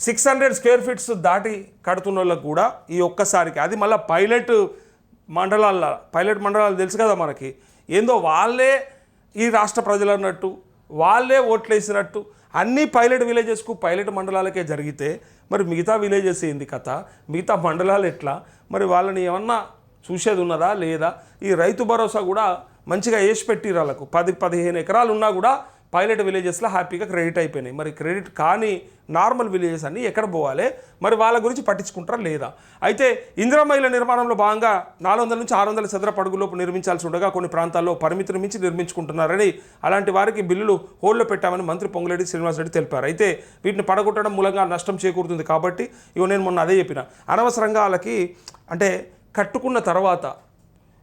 Six hundred square feets దాటి కడుతున్న వాళ్ళకు కూడా ఈ ఒక్కసారికి అది మళ్ళీ పైలట్ మండలాల పైలట్ మండలాలు తెలుసు కదా మనకి ఏందో వాళ్ళే ఈ రాష్ట్ర ప్రజలు అన్నట్టు వాళ్ళే ఓట్లేసినట్టు అన్ని పైలట్ విలేజెస్కు పైలట్ మండలాలకే జరిగితే మరి మిగతా విలేజెస్ ఏంది కథ? మిగతా మండలాలు ఎట్లా? మరి వాళ్ళని ఏమన్నా చూసేది ఉన్నదా లేదా? ఈ రైతు భరోసా కూడా మంచిగా వేసి పెట్టిరు వాళ్ళకు. పది పదిహేను ఎకరాలు ఉన్నా కూడా పైలట్ విలేజెస్లో హ్యాపీగా క్రెడిట్ అయిపోయినాయి. మరి క్రెడిట్ కానీ నార్మల్ విలేజెస్ అన్నీ ఎక్కడ పోవాలి? మరి వాళ్ళ గురించి పట్టించుకుంటారా లేదా? అయితే ఇందిరామైల నిర్మాణంలో భాగంగా నాలుగు వందల నుంచి ఆరు వందల చదర పడుగులోపు నిర్మించాల్సి ఉండగా కొన్ని ప్రాంతాల్లో పరిమితిని మించి నిర్మించుకుంటున్నారని అలాంటి వారికి బిల్లులు హోల్డ్లో పెట్టామని మంత్రి పొంగులేటి శ్రీనివాసరెడ్డి తెలిపారు. అయితే వీటిని పడగొట్టడం మూలంగా నష్టం చేకూరుతుంది కాబట్టి ఇవి నేను మొన్న అదే చెప్పిన. అనవసరంగా వాళ్ళకి అంటే కట్టుకున్న తర్వాత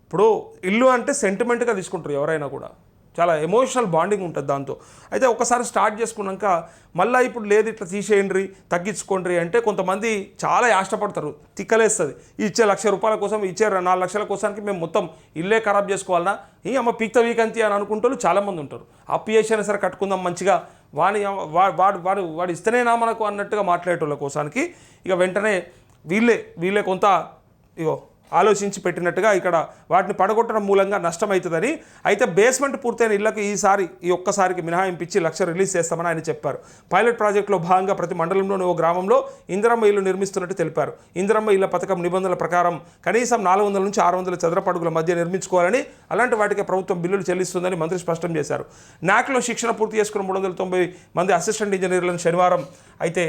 ఇప్పుడు ఇల్లు అంటే సెంటిమెంట్గా తీసుకుంటారు ఎవరైనా కూడా. చాలా ఎమోషనల్ బాండింగ్ ఉంటుంది దాంతో. అయితే ఒకసారి స్టార్ట్ చేసుకున్నాక మళ్ళీ ఇప్పుడు లేదు ఇట్లా తీసేయండి తగ్గించుకోండి అంటే కొంతమంది చాలా ఆశపడతారు తిక్కలేస్తుంది. ఇచ్చే లక్ష రూపాయల కోసం ఇచ్చే నాలుగు లక్షల కోసానికి మేము మొత్తం ఇల్లే ఖరాబ్ చేసుకోవాలన్నా ఈ అమ్మ పీక్త వీకంతి అని అనుకుంటూ చాలామంది ఉంటారు. అప్పు చేసినా సరే కట్టుకుందాం మంచిగా వాని వాడు వాడు వాడు ఇస్తేనేనా మనకు అన్నట్టుగా మాట్లాడేటోళ్ళ కోసానికి ఇక వెంటనే వీళ్ళే వీళ్ళే కొంత ఇగో ఆలోచించి పెట్టినట్టుగా ఇక్కడ వాటిని పడగొట్టడం మూలంగా నష్టమవుతుందని. అయితే బేస్మెంట్ పూర్తయిన ఇళ్ళకు ఈసారి ఈ ఒక్కసారికి మినహాయింపించి ఇచ్చి లక్ష రిలీజ్ చేస్తామని ఆయన చెప్పారు. పైలట్ ప్రాజెక్టులో భాగంగా ప్రతి మండలంలోని ఓ గ్రామంలో ఇందిరమ్మ ఇల్లు నిర్మిస్తున్నట్టు తెలిపారు. ఇందిరమ్మ ఇళ్ళ పథకం నిబంధనల ప్రకారం కనీసం నాలుగు వందల నుంచి ఆరు వందల చదరపడుగుల మధ్య నిర్మించుకోవాలని అలాంటి వాటికి ప్రభుత్వం బిల్లులు చెల్లిస్తుందని మంత్రి స్పష్టం చేశారు. నాక్లో శిక్షణ పూర్తి చేసుకున్న మూడు వందల తొంభై మంది అసిస్టెంట్ ఇంజనీర్లను శనివారం అయితే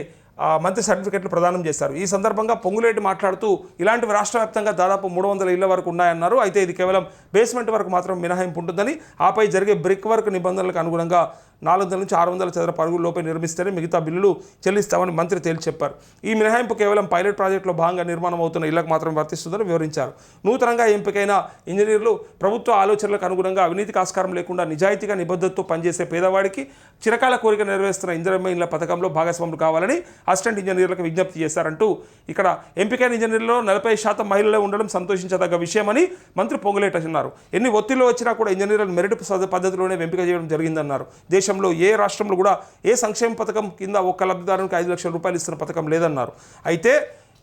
మంత్రి సర్టిఫికెట్లు ప్రదానం చేశారు. ఈ సందర్భంగా పొంగులేటి మాట్లాడుతూ ఇలాంటివి రాష్ట్ర వ్యాప్తంగా దాదాపు మూడు వందల ఇళ్ళ వరకు ఉన్నాయన్నారు. అయితే ఇది కేవలం బేస్మెంట్ వరకు మాత్రం మినహాయింపు ఉంటుందని ఆపై జరిగే బ్రిక్ వర్క్ నిబంధనలకు అనుగుణంగా నాలుగు వందల నుంచి ఆరు వందల చదర పరుగుల లోపే నిర్మిస్తేనే మిగతా బిల్లులు చెల్లిస్తామని మంత్రి తేల్చి చెప్పారు ఈ మినహాయింపు కేవలం పైలట్ ప్రాజెక్టులో భాగంగా నిర్మాణం అవుతున్న ఇళ్ళకు మాత్రం వర్తిస్తుందని వివరించారు. నూతనంగా ఎంపికైన ఇంజనీర్లు ప్రభుత్వ ఆలోచనలకు అనుగుణంగా అవినీతికి ఆస్కారం లేకుండా నిజాయితీగా నిబద్ధతతో పనిచేసే పేదవాడికి చిరకాల కోరిక నెరవేరుస్తున్న ఇందిరమ్మ ఇళ్ళ పథకంలో భాగస్వాములు కావాలని అసిస్టెంట్ ఇంజనీర్లకు విజ్ఞప్తి చేశారంటూ ఇక్కడ ఎంపికైన ఇంజనీర్లలో నలభై శాతం మహిళలే ఉండడం సంతోషించదగ్గ విషయమని మంత్రి పొంగులేట అన్నారు. ఎన్ని ఒత్తిళ్ళు వచ్చినా కూడా ఇంజనీర్లను మెరిట్ పద్ధతిలోనే ఎంపిక చేయడం జరిగిందన్నారు. దేశంలో ఏ రాష్ట్రంలో కూడా ఏ సంక్షేమ పథకం కింద ఒక్క లబ్ధిదారునికి ఐదు లక్షల రూపాయలు ఇస్తున్న పథకం లేదన్నారు. అయితే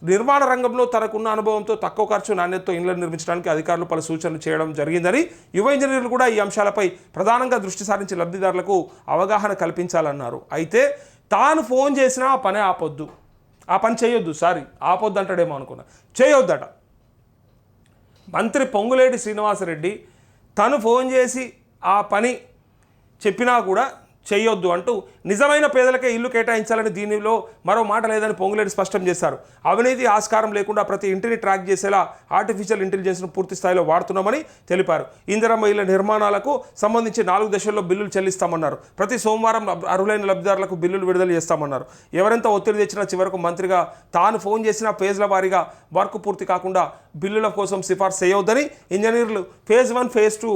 నిర్మాణ రంగంలో తనకున్న అనుభవంతో తక్కువ ఖర్చు నాణ్యతతో ఇండ్లను నిర్మించడానికి అధికారులు పలు సూచనలు చేయడం జరిగిందని యువ ఇంజనీర్లు కూడా ఈ అంశాలపై ప్రధానంగా దృష్టి సారించి లబ్ధిదారులకు అవగాహన కల్పించాలన్నారు. అయితే తాను ఫోన్ చేసినా ఆ పని ఆపొద్దు. ఆ పని చేయొద్దు సారీ ఆపొద్దు అంటాడేమో అనుకున్నా. చేయొద్దట. మంత్రి పొంగులేటి శ్రీనివాసరెడ్డి తను ఫోన్ చేసి ఆ పని చెప్పినా కూడా చేయొద్దు అంటూ నిజమైన పేదలకే ఇల్లు కేటాయించాలని దీనిలో మరో మాట లేదని పొంగులేటి స్పష్టం చేశారు. అవినీతి ఆస్కారం లేకుండా ప్రతి ఇంటిని ట్రాక్ చేసేలా ఆర్టిఫిషియల్ ఇంటెలిజెన్స్ను పూర్తి స్థాయిలో వాడుతున్నామని తెలిపారు. ఇందిరమ్మ ఇళ్ళ నిర్మాణాలకు సంబంధించి నాలుగు దశల్లో బిల్లులు చెల్లిస్తామన్నారు. ప్రతి సోమవారం అర్హులైన లబ్ధిదారులకు బిల్లులు విడుదల చేస్తామన్నారు. ఎవరెంత ఒత్తిడి తెచ్చినా చివరకు మంత్రిగా తాను ఫోన్ చేసిన ఫేజ్ల వారీగా వర్క్ పూర్తి కాకుండా బిల్లుల కోసం సిఫార్సు చేయవద్దని ఇంజనీర్లు phase one phase two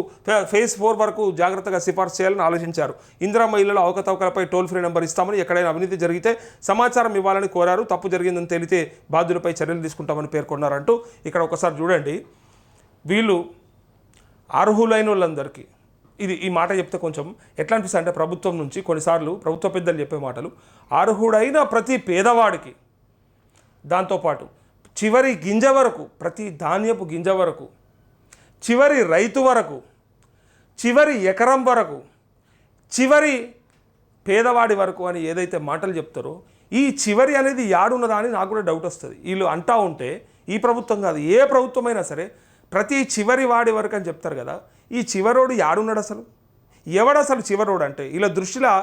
phase four వరకు జాగ్రత్తగా సిఫార్సు చేయాలని ఆలోచించారు. ఇందిరమ్మ ఇళ్ళలో అవకతవకలపై టోల్ ఫ్రీ నెంబర్ ఇస్తామని ఎక్కడైనా అవినీతి జరిగితే సమాచారం ఇవ్వాలని కోరారు. తప్పు జరిగిందని తెలితే బాధ్యులపై చర్యలు తీసుకుంటామని పేర్కొన్నారంటూ ఇక్కడ ఒకసారి చూడండి. వీళ్ళు అర్హులైన వాళ్ళందరికీ ఇది ఈ మాట చెప్తే కొంచెం ఎట్లా అనిపిస్తుంది అంటే ప్రభుత్వం నుంచి కొన్నిసార్లు ప్రభుత్వ పెద్దలు చెప్పే మాటలు అర్హుడైన ప్రతి పేదవాడికి దాంతోపాటు చివరి గింజ వరకు ప్రతి ధాన్యపు గింజ వరకు చివరి రైతు వరకు చివరి ఎకరం వరకు చివరి పేదవాడి వరకు అని ఏదైతే మాటలు చెప్తారో ఈ చివరి అనేది యాడున్నదా అని నాకు కూడా డౌట్ వస్తుంది. వీళ్ళు అంటా ఉంటే ఈ ప్రభుత్వం కాదు ఏ ప్రభుత్వమైనా సరే ప్రతి చివరి వాడి వరకు అని చెప్తారు కదా ఈ చివరోడు యాడున్నాడు అసలు? ఎవడు అసలు చివరోడు అంటే వీళ్ళ దృష్టిలో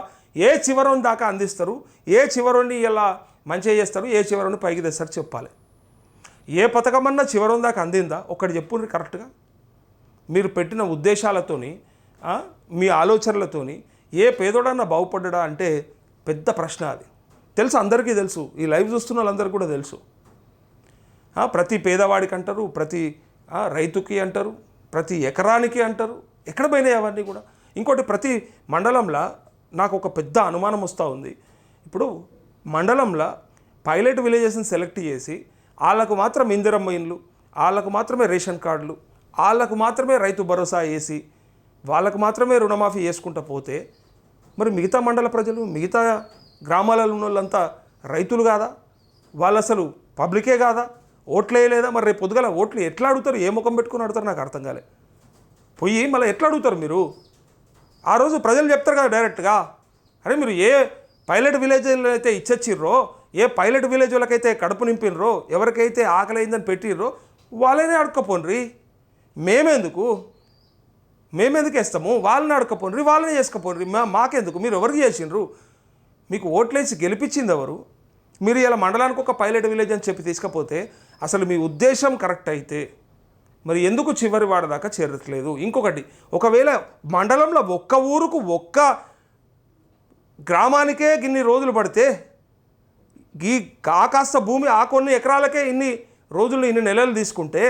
ఏ చివరోని దాకా అందిస్తారు ఏ చివరోని ఇలా మంచిగా చేస్తారు ఏ చివరోని పైకి తెస్తారు చెప్పాలి. ఏ పథకమన్నా చివరం దాకా అందిందా? ఒక్కటి చెప్పుండ్రి కరెక్ట్గా మీరు పెట్టిన ఉద్దేశాలతోని మీ ఆలోచనలతోని ఏ పేదోడన్నా బాగుపడ్డా అంటే పెద్ద ప్రశ్న అది. తెలుసు అందరికీ తెలుసు. ఈ లైవ్ చూస్తున్న వాళ్ళందరికీ కూడా తెలుసు. ప్రతి పేదవాడికి అంటారు ప్రతి రైతుకి అంటారు ప్రతి ఎకరానికి అంటారు. ఎక్కడ పోయినాయి అవన్నీ కూడా? ఇంకోటి ప్రతి మండలంలో నాకు ఒక పెద్ద అనుమానం వస్తూ ఉంది. ఇప్పుడు మండలంలో పైలట్ విలేజెస్ని సెలెక్ట్ చేసి వాళ్ళకు మాత్రం ఇందిరమ్మ ఇండ్లు వాళ్ళకు మాత్రమే రేషన్ కార్డులు వాళ్ళకు మాత్రమే రైతు భరోసా వేసి వాళ్ళకు మాత్రమే రుణమాఫీ చేసుకుంటూ పోతే మరి మిగతా మండల ప్రజలు మిగతా గ్రామాలలో ఉన్న వాళ్ళంతా రైతులు కాదా? వాళ్ళు అసలు పబ్లికే కాదా? ఓట్లు వేయలేదా? మరి రేపు పొద్దుగల ఓట్లు ఎట్లా అడుగుతారు ఏ ముఖం పెట్టుకుని అడుగుతారు నాకు అర్థం కాలే. పోయి మళ్ళీ ఎట్లా అడుగుతారు మీరు? ఆ రోజు ప్రజలు చెప్తారు కదా డైరెక్ట్గా. అరే మీరు ఏ పైలట్ విలేజ్లో అయితే ఇచ్చొచ్చిర్రో ఏ పైలట్ విలేజ్ వాళ్ళకైతే కడుపు నింపినరో ఎవరికైతే ఆకలి అయిందని పెట్టిర్రో వాళ్ళనే అడుక్కపోండ్రి మేమెందుకు? మేమెందుకు వేస్తాము? వాళ్ళని అడకపోండ్రి వాళ్ళని చేసుకపోండ్రి మా మాకెందుకు? మీరు ఎవరికి చేసిండ్రు? మీకు ఓట్లేసి గెలిపించింది ఎవరు? మీరు ఇలా మండలానికి ఒక పైలట్ విలేజ్ అని చెప్పి తీసుకపోతే అసలు మీ ఉద్దేశం కరెక్ట్ అయితే మరి ఎందుకు చివరి వాడ దాకా చేరట్లేదు? ఇంకొకటి ఒకవేళ మండలంలో ఒక్క ఊరుకు ఒక్క గ్రామానికే ఇన్ని రోజులు పడితే ఈ ఆ కాస్త భూమి ఆ కొన్ని ఎకరాలకే ఇన్ని రోజులు ఇన్ని నెలలు తీసుకుంటే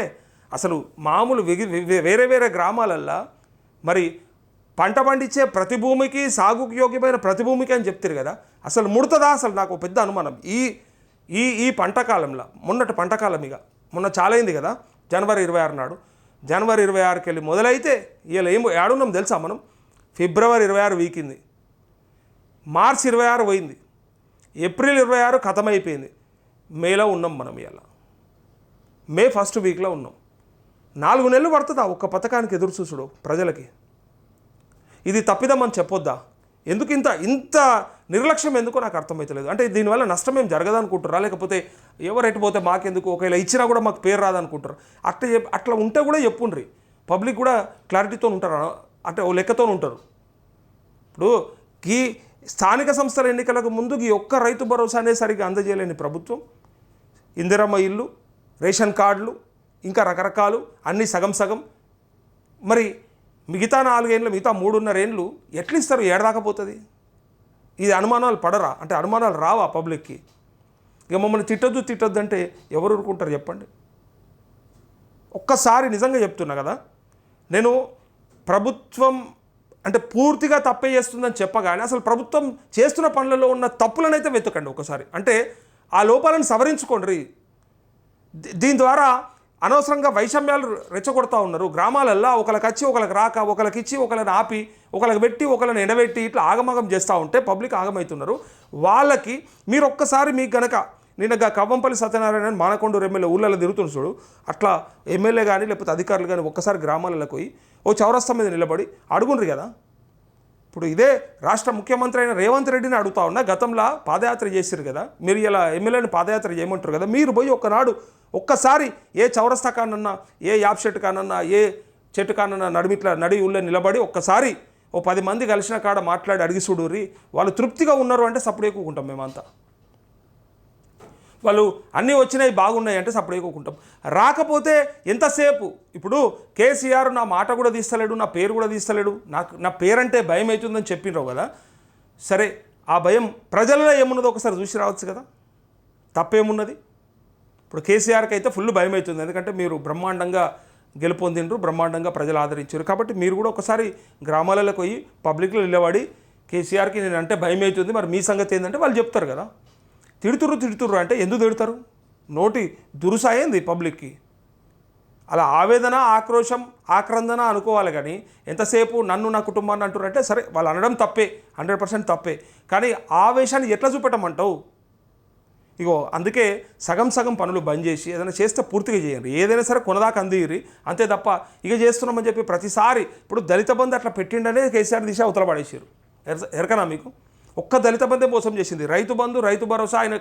అసలు మామూలు వేరే వేరే గ్రామాలల్లో మరి పంట పండించే ప్రతి భూమికి సాగుకు యోగ్యమైన ప్రతి భూమికి అని చెప్తారు కదా అసలు ముడతదా? అసలు నాకు ఒక పెద్ద అనుమానం. ఈ ఈ ఈ పంటకాలంలో మొన్నటి పంటకాలం ఇక మొన్న చాలైంది కదా జనవరి ఇరవై ఆరు నాడు. జనవరి ఇరవై ఆరుకి వెళ్ళి మొదలైతే ఇలా ఏం ఏడున్నాం తెలుసా మనం? ఫిబ్రవరి ఇరవై ఆరు వీకింది. మార్చ్ ఇరవై ఆరు పోయింది. ఏప్రిల్ ఇరవై ఆరు ఖతమైపోయింది మేలో ఉన్నాం మనం ఇలా మే ఫస్ట్ వీక్లో ఉన్నాం. నాలుగు నెలలు పడుతుందా ఒక్క పథకానికి ఎదురు చూసుడు ప్రజలకి? ఇది తప్పిదమని చెప్పొద్దా? ఎందుకు ఇంత ఇంత నిర్లక్ష్యం ఎందుకో నాకు అర్థమవుతలేదు అంటే దీనివల్ల నష్టం ఏం జరగదనుకుంటారా లేకపోతే ఎవరు పోతే మాకెందుకు? ఒకవేళ ఇచ్చినా కూడా మాకు పేరు రాదనుకుంటారు అట్లా చెప్ అట్లా ఉంటే కూడా చెప్పుండ్రి. పబ్లిక్ కూడా క్లారిటీతో ఉంటారు? అంటే ఓ లెక్కతో ఉంటారు. ఇప్పుడు ఈ స్థానిక సంస్థల ఎన్నికలకు ముందు ఈ ఒక్క రైతు భరోసా అనేది సరిగ్గా అందజేయలేని ప్రభుత్వం. ఇందిరమ్మ ఇల్లు రేషన్ కార్డులు ఇంకా రకరకాలు అన్నీ సగం సగం. మరి మిగతా నాలుగేండ్లు మిగతా మూడున్నరేండ్లు ఎట్లా ఇస్తారు ఏడదాకపోతుంది ఇది అనుమానాలు పడరా? అంటే అనుమానాలు రావా పబ్లిక్కి? ఇక మమ్మల్ని తిట్టొద్దు తిట్టొద్దు అంటే ఎవరు ఊరుకుంటారు చెప్పండి. ఒక్కసారి నిజంగా చెప్తున్నా కదా నేను ప్రభుత్వం అంటే పూర్తిగా తప్పే చేస్తుందని చెప్పగానే అసలు ప్రభుత్వం చేస్తున్న పనులలో ఉన్న తప్పులనైతే వెతకండి ఒకసారి అంటే ఆ లోపాలను సవరించుకోండి. దీని ద్వారా అనవసరంగా వైషమ్యాలు రెచ్చగొడతా ఉన్నారు. గ్రామాలల్లో ఒకరికి వచ్చి ఒకరికి రాక ఒకరికి ఇచ్చి ఒకరిని ఆపి ఒకరికి పెట్టి ఒకరిని ఎండబెట్టి ఇట్లా ఆగమాగం చేస్తూ ఉంటే పబ్లిక్ ఆగమవుతున్నారు వాళ్ళకి మీరు ఒక్కసారి మీకు గనక నిన్న కవ్వంపల్లి సత్యనారాయణ అని మానకొండూరు ఎమ్మెల్యే ఊళ్ళలో తిరుగుతున్న చూడు అట్లా ఎమ్మెల్యే కానీ లేకపోతే అధికారులు కానీ ఒక్కసారి గ్రామాలకు పోయి ఓ చౌరస్తా మీద నిలబడి అడుగుండ్రు కదా? ఇప్పుడు ఇదే రాష్ట్ర ముఖ్యమంత్రి అయిన రేవంత్ రెడ్డిని అడుగుతా ఉన్నా గతంలో పాదయాత్ర చేశారు కదా మీరు ఇలా ఎమ్మెల్యేని పాదయాత్ర చేయమంటారు కదా మీరు పోయి ఒకనాడు ఒక్కసారి ఏ చౌరస్తా కానన్నా ఏ యాప్ చెట్టు కానన్నా ఏ చెట్టు కానన్నా నడిమిట్ల నడి ఉళ్ళ నిలబడి ఒక్కసారి ఓ పది మంది కలిసిన కాడ మాట్లాడి అడిగి చూడుర్రి. వాళ్ళు తృప్తిగా ఉన్నారు అంటే సప్పుడు ఎక్కుకుంటాం మేమంతా. వాళ్ళు అన్నీ వచ్చినాయి బాగున్నాయి అంటే సప్పుడు ఎక్కుకుంటాం రాకపోతే ఎంతసేపు? ఇప్పుడు కేసీఆర్ నా మాట కూడా తీస్తలేడు నా పేరు కూడా తీస్తలేడు నాకు నా పేరంటే భయం అవుతుందని చెప్పినావు కదా. సరే ఆ భయం ప్రజలలో ఏమున్నదో ఒకసారి చూసి రావచ్చు కదా. తప్పేమున్నది? ఇప్పుడు కేసీఆర్కి అయితే ఫుల్ భయం అవుతుంది. ఎందుకంటే మీరు బ్రహ్మాండంగా గెలుపొందిండ్రు బ్రహ్మాండంగా ప్రజలు ఆదరించారు. కాబట్టి మీరు కూడా ఒకసారి గ్రామాలలోకి పోయి పబ్లిక్లో నిలబడి కేసీఆర్కి నేను అంటే భయం అవుతుంది. మరి మీ సంగతి ఏంటంటే వాళ్ళు చెప్తారు కదా. తిడుతురు తిడుతుర్రు అంటే ఎందుకు తిడతారు? నోటి దురుసాయింది పబ్లిక్కి. అలా ఆవేదన ఆక్రోశం ఆక్రందన అనుకోవాలి కానీ ఎంతసేపు నన్ను నా కుటుంబాన్ని అంటారంటే సరే వాళ్ళు అనడం తప్పే హండ్రెడ్ పర్సెంట్ తప్పే. కానీ ఆవేశాన్ని ఎట్లా చూపెట్టమంటావు? ఇగో అందుకే సగం సగం పనులు బంద్ చేసి ఏదైనా చేస్తే పూర్తిగా చేయండి. ఏదైనా సరే కొనదాకా అందియ్యి అంతే తప్ప ఇక చేస్తున్నామని చెప్పి ప్రతిసారి ఇప్పుడు దళిత బంధు అట్లా పెట్టిండనే కేసీఆర్ దిశ అవతల పడేసారు ఎర- ఎరకనా మీకు? ఒక్క దళిత బంధే మోసం చేసింది. రైతు బంధు రైతు భరోసా ఆయన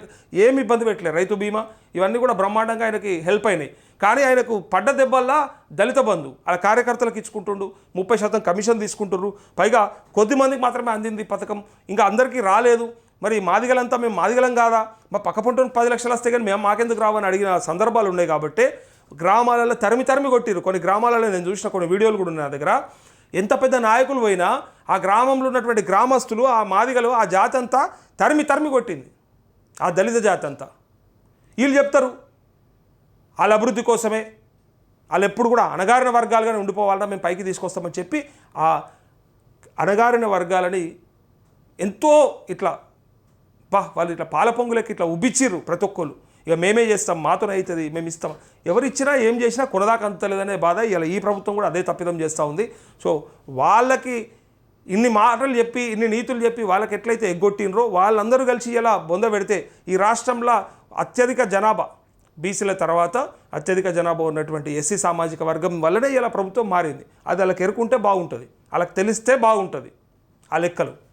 ఏమి ఇబ్బంది పెట్టలేదు రైతు బీమా ఇవన్నీ కూడా బ్రహ్మాండంగా ఆయనకి హెల్ప్ అయినాయి. కానీ ఆయనకు పడ్డ దెబ్బల్లా దళిత బంధు అలా కార్యకర్తలకు ఇచ్చుకుంటుండు ముప్పై శాతం కమిషన్ తీసుకుంటుర్రు పైగా కొద్ది మందికి మాత్రమే అందింది పథకం. ఇంకా అందరికీ రాలేదు. మరి మాదిగలంతా మేము మాదిగలం కాదా? మా పక్క పంటను పది లక్షలు వస్తే కానీ మేము మాకెందుకు రావని అడిగిన సందర్భాలు ఉన్నాయి కాబట్టి గ్రామాలలో తరిమి తరిమి కొట్టిరు కొన్ని గ్రామాలలో నేను చూసిన కొన్ని వీడియోలు కూడా ఉన్నాయి నా దగ్గర. ఎంత పెద్ద నాయకులు పోయినా ఆ గ్రామంలో ఉన్నటువంటి గ్రామస్తులు ఆ మాదిగలు ఆ జాతి అంతా తరిమి తరిమి కొట్టింది. ఆ దళిత జాతి అంతా వీళ్ళు చెప్తారు వాళ్ళ అభివృద్ధి కోసమే. వాళ్ళు ఎప్పుడు కూడా అణగారిన వర్గాలుగానే ఉండిపోవాలన్నా మేము పైకి తీసుకొస్తామని చెప్పి ఆ అణగారిన వర్గాలని ఎంతో ఇట్లా బా వాళ్ళు ఇట్లా పాల పొంగులకి ఇట్లా ఉబ్బిచ్చిర్రు ప్రతి ఒక్కరు ఇక మేమే చేస్తాం మాతోనే అవుతుంది మేము ఇస్తాం. ఎవరిచ్చినా ఏం చేసినా కొనదాకా అంతలేదనే బాధ. ఇలా ఈ ప్రభుత్వం కూడా అదే తప్పిదం చేస్తూ ఉంది. సో వాళ్ళకి ఇన్ని మాటలు చెప్పి ఇన్ని నీతులు చెప్పి వాళ్ళకి ఎట్లయితే ఎగ్గొట్టినరో వాళ్ళందరూ కలిసి ఇలా బొంద పెడితే ఈ రాష్ట్రంలో అత్యధిక జనాభా బీసీల తర్వాత అత్యధిక జనాభా ఉన్నటువంటి ఎస్సీ సామాజిక వర్గం వల్లనే ఇలా ప్రభుత్వం మారింది. అది వాళ్ళకి ఎరుకుంటే బాగుంటుంది. వాళ్ళకి తెలిస్తే బాగుంటుంది ఆ లెక్కలు.